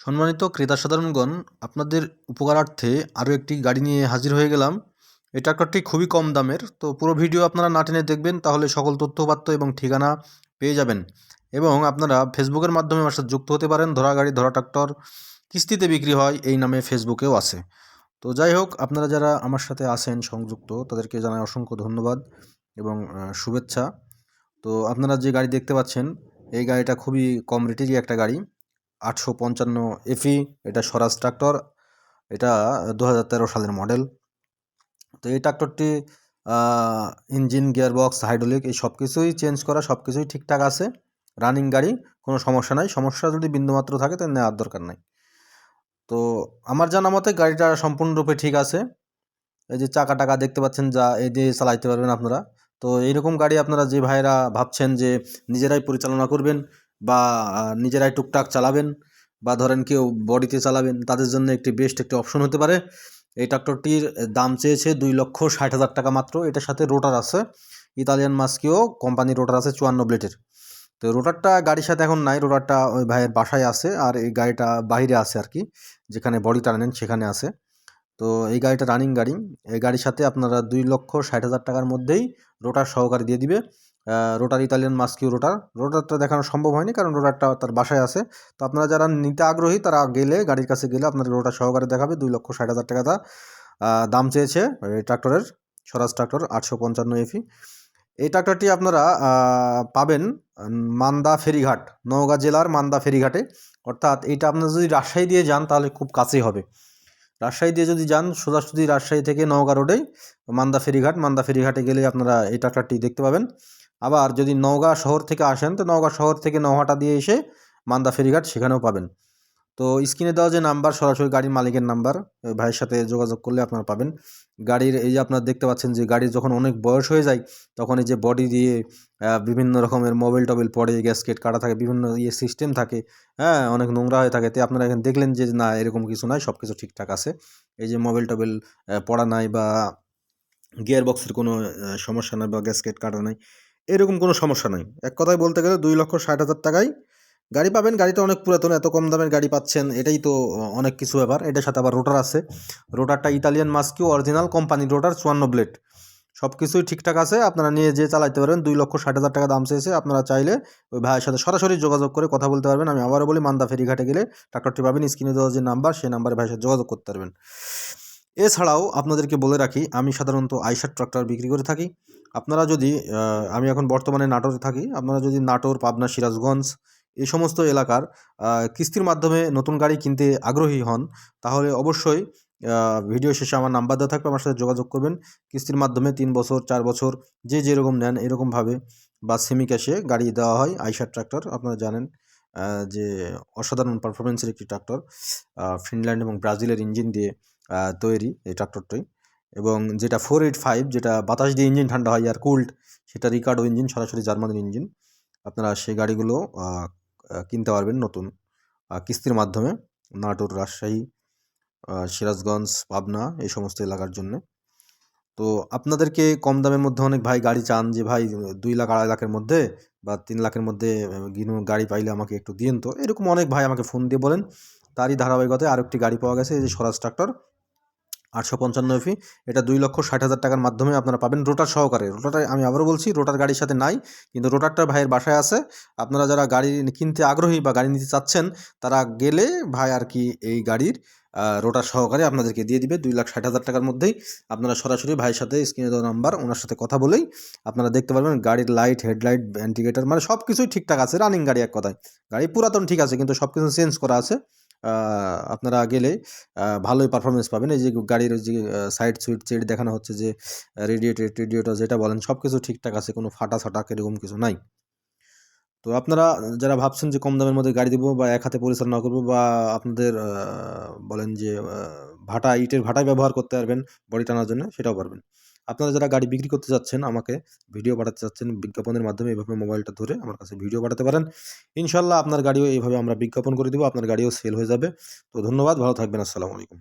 সম্মানিত ক্রেতা সাধারণগণ আপনাদের উপকারার্থে আরও একটি গাড়ি নিয়ে হাজির হয়ে গেলাম। এই ট্রাক্টরটি খুবই কম দামের, তো পুরো ভিডিও আপনারা না টেনে দেখবেন, তাহলে সকল তথ্যপাত্র এবং ঠিকানা পেয়ে যাবেন। এবং আপনারা ফেসবুকের মাধ্যমে আমার সাথে যুক্ত হতে পারেন, ধরা গাড়ি, ধরা ট্রাক্টর, কিস্তিতে বিক্রি হয়, এই নামে ফেসবুকেও আছে। তো যাই হোক, আপনারা যারা আমার সাথে আসেন সংযুক্ত, তাদেরকে জানাই অসংখ্য ধন্যবাদ এবং শুভেচ্ছা। তো আপনারা যে গাড়ি দেখতে পাচ্ছেন, এই গাড়িটা খুবই কম রেটেরই একটা গাড়ি। আটশো পঞ্চান্ন এফি এটা স্বরাজ ট্রাক্টর, এটা দু হাজার তেরো সালের মডেল। তো এই ট্রাক্টরটি ইঞ্জিন, গিয়ারবক্স, হাইড্রোলিক, এই সব কিছুই চেঞ্জ করা, সব কিছুই ঠিকঠাক আছে। রানিং গাড়ি, কোনো সমস্যা নাই। সমস্যা যদি বিন্দুমাত্র থাকে, তাহলে নেওয়ার দরকার নাই। তো আমার জানা মতে গাড়িটা সম্পূর্ণরূপে ঠিক আছে। এই যে চাকা টাকা দেখতে পাচ্ছেন যা, এই দিয়ে চালাইতে পারবেন আপনারা। তো এইরকম গাড়ি আপনারা যে ভাইরা ভাবছেন যে নিজেরাই পরিচালনা করবেন বা নিজেরাই টুকটাক চালাবেন বা ধরেন কেউ বডিতে চালাবেন, তাদের জন্য একটি বেস্ট একটি অপশন হতে পারে। এই ট্রাক্টরটির দাম চেয়েছে দুই লক্ষ ষাট হাজার টাকা মাত্র। এটার সাথে রোটার আছে। ইতালিয়ান মাস্কিও কোম্পানির রোটার আছে চুয়ান্ন ব্লেডের তো রোটারটা গাড়ির সাথে এখন নাই রোটারটা ওই ভাইয়ের বাসায় আছে আর এই গাড়িটা বাইরে আছে আর কি, যেখানে বডি টানেন সেখানে আছে। তো এই গাড়িটা রানিং গাড়ি। এই গাড়ির সাথে আপনারা দুই লক্ষ ষাট হাজার টাকার মধ্যেই রোটার সহকারে দিয়ে দিবে। Rotor, Italian Maschio rotor. রোটারটা দেখানো সম্ভব হয়নি কারণ রোটারটা তার বাসায় আছে। তো আপনারা যারা নিতে আগ্রহী, তারা গেলে, গাড়ির কাছে গেলে আপনাদের রোটার সহকারে দেখাবে। দুই লক্ষ ষাট হাজার টাকা দাম চেয়েছে এই ট্রাক্টরের, স্বরাজ ট্রাক্টর, আটশো পঞ্চান্ন এফি। এই ট্রাক্টরটি আপনারা পাবেন মান্দা ফেরিঘাট, নওগাঁ জেলার মান্দা ফেরিঘাটে। অর্থাৎ এটা আপনারা যদি রাজশাহী দিয়ে যান, তাহলে খুব কাছেই হবে। রাজশাহী দিয়ে যদি যান, সোজাসুজি রাজশাহী থেকে নওগাঁ রোডেই মান্দা ফেরিঘাট, মান্দা ফেরিঘাটে গেলে আপনারা এই ট্রাক্টরটি দেখতে পাবেন। আবার যদি নওগাঁ শহর থেকে আসেন, তো নওগাঁ শহর থেকে নওহাটা দিয়ে এসে মান্দা ফেরিঘাট সেখানেও পাবেন। তো স্ক্রিনে দেওয়া যে নাম্বার, সরাসরি গাড়ির মালিকের নাম্বার ওই ভাইয়ের সাথে যোগাযোগ করলে আপনারা পাবেন। গাড়ির, এই যে আপনারা দেখতে পাচ্ছেন যে গাড়ির যখন অনেক বয়স হয়ে যায়, তখন এই যে বডি দিয়ে বিভিন্ন রকমের মোবাইল টবেল পড়ে গ্যাসকেট কাটা থাকে, বিভিন্ন ইয়ে সিস্টেম থাকে হ্যাঁ অনেক নোংরা হয়ে থাকে, তো আপনারা এখানে দেখলেন যে না, এরকম কিছু নাই সব কিছু ঠিকঠাক আছে। এই যে মোবাইল টবেল পড়া নাই বা গিয়ার বক্সের কোনো সমস্যা নাই বা গ্যাসকেট কাটা নাই এরকম কোনো সমস্যা নাই। এক কথায় বলতে গেলে দুই লক্ষ ষাট হাজার টাকায় গাড়ি পাবেন। গাড়িটা অনেক পুরাতন, এত কম দামের গাড়ি পাচ্ছেন, এটাই তো অনেক কিছু ব্যাপার। এটার সাথে আবার রোটার আছে। রোটারটা Italian Maschio original company rotor চুয়ান্ন ব্লেড সব কিছুই ঠিকঠাক আছে। আপনারা নিয়ে যে চালাইতে পারবেন। দুই লক্ষ ষাট হাজার টাকা দাম চেয়েছে। আপনারা চাইলে ওই ভাইয়ের সাথে সরাসরি যোগাযোগ করে কথা বলতে পারবেন। আমি আবারও বলি, মান্দা ফেরিঘাটে গেলে ট্রাক্টরটি পাবেন। স্ক্রিনে দেওয়া যে নাম্বার সেই নাম্বারে ভাইয়ের সাথে যোগাযোগ করতে পারবেন। এছাড়াও আপনাদেরকে বলে রাখি, আমি সাধারণত আইসার ট্রাক্টর বিক্রি করে থাকি। আপনারা যদি আমি এখন বর্তমানে নাটোরে থাকি, আপনারা যদি নাটোর, পাবনা, সিরাজগঞ্জ এই সমস্ত এলাকার কিস্তির মাধ্যমে নতুন গাড়ি কিনতে আগ্রহী হন, তাহলে অবশ্যই ভিডিও শেষে আমার নাম্বার দেওয়া থাকবে, আমার সাথে যোগাযোগ করবেন। কিস্তির মাধ্যমে তিন বছর, চার বছর, যে যেরকম নেন, এরকমভাবে বা সেমি ক্যাশে গাড়ি দেওয়া হয় আইসার ট্রাক্টর, আপনারা জানেন। যে অসাধারণ পারফরমেন্সের একটি ট্রাক্টর ফিনল্যান্ড এবং ব্রাজিলের ইঞ্জিন দিয়ে তৈরি এই ট্রাক্টরটাই এবং যেটা ফোর এইট ফাইভ যেটা বাতাস দিয়ে ইঞ্জিন ঠান্ডা হয় আর কুল্ড সেটা রিকার্ডো ইঞ্জিন সরাসরি জার্মানির ইঞ্জিন আপনারা সেই গাড়িগুলো কিনতে পারবেন নতুন কিস্তির মাধ্যমে। নাটোর, রাজশাহী সিরাজগঞ্জ, পাবনা, এই সমস্ত এলাকার জন্য। তো আপনাদেরকে কম দামের মধ্যে অনেক ভাই গাড়ি চান যে, ভাই, দুই লাখ, আড়াই লাখের মধ্যে বা তিন লাখের মধ্যে গাড়ি পাইলে আমাকে একটু দিন তো এরকম অনেক ভাই আমাকে ফোন দিয়ে বলেন। তারই ধারাবাহিকতায় আরেকটি গাড়ি পাওয়া গেছে, এই যে স্বরাজ ট্রাক্টর, আটশো পঞ্চান্ন এফি এটা দুই লক্ষ ষাট হাজার টাকার মাধ্যমে আপনারা পাবেন রোটার সহকারে। রোটার আমি আবারও বলছি, রোটার গাড়ির সাথে নাই, কিন্তু রোটারটা ভাইয়ের বাসায় আছে। আপনারা যারা গাড়ি কিনতে আগ্রহী বা গাড়ি নিতে চাচ্ছেন, তারা গেলে ভাই আর কি এই গাড়ির রোটার সহকারে আপনাদেরকে দিয়ে দিবে দুই লাখ ষাট হাজার টাকার মধ্যেই। আপনারা সরাসরি ভাইয়ের সাথে স্ক্রিনে দেওয়া নাম্বার, ওনার সাথে কথা বলেই আপনারা দেখতে পারবেন গাড়ির লাইট হেডলাইট ইন্ডিকেটার মানে সব কিছুই ঠিকঠাক আছে রানিং গাড়ি এক কথায়। গাড়ি পুরাতন ঠিক আছে, কিন্তু সব কিছু চেঞ্জ করা আছে। আপনারা গেলে ভালোই পারফরমেন্স পাবেন। এই যে গাড়ির যে সাইড সুইট সেট দেখানো হচ্ছে যে রেডিয়েটর রেডিয়েটর যেটা বলেন সব কিছু ঠিকঠাক আছে, কোনো ফাটা ফাটা এরকম কিছু নাই। তো আপনারা যারা ভাবছেন যে কম দামের মধ্যে গাড়ি দিব বা এক হাতে পরিচালনা করব বা আপনাদের বলেন যে ভাটা, ইটের ভাটায় ব্যবহার করতে পারবেন বডি টানার জন্য, সেটাও পারবেন। আপনারা যারা গাড়ি বিক্রি করতে যাচ্ছেন আমাকে ভিডিও পাঠাতে চাচ্ছেন বিজ্ঞাপনের মাধ্যমে এইভাবে মোবাইলটা ধরে আমার কাছে ভিডিও পাঠাতে পারেন। ইনশাল্লাহ আপনার গাড়িও এইভাবে আমরা বিজ্ঞাপন করে দেবো, আপনার গাড়িও সেল হয়ে যাবে। তো ধন্যবাদ, ভালো থাকবেন, আসসালামু আলাইকুম।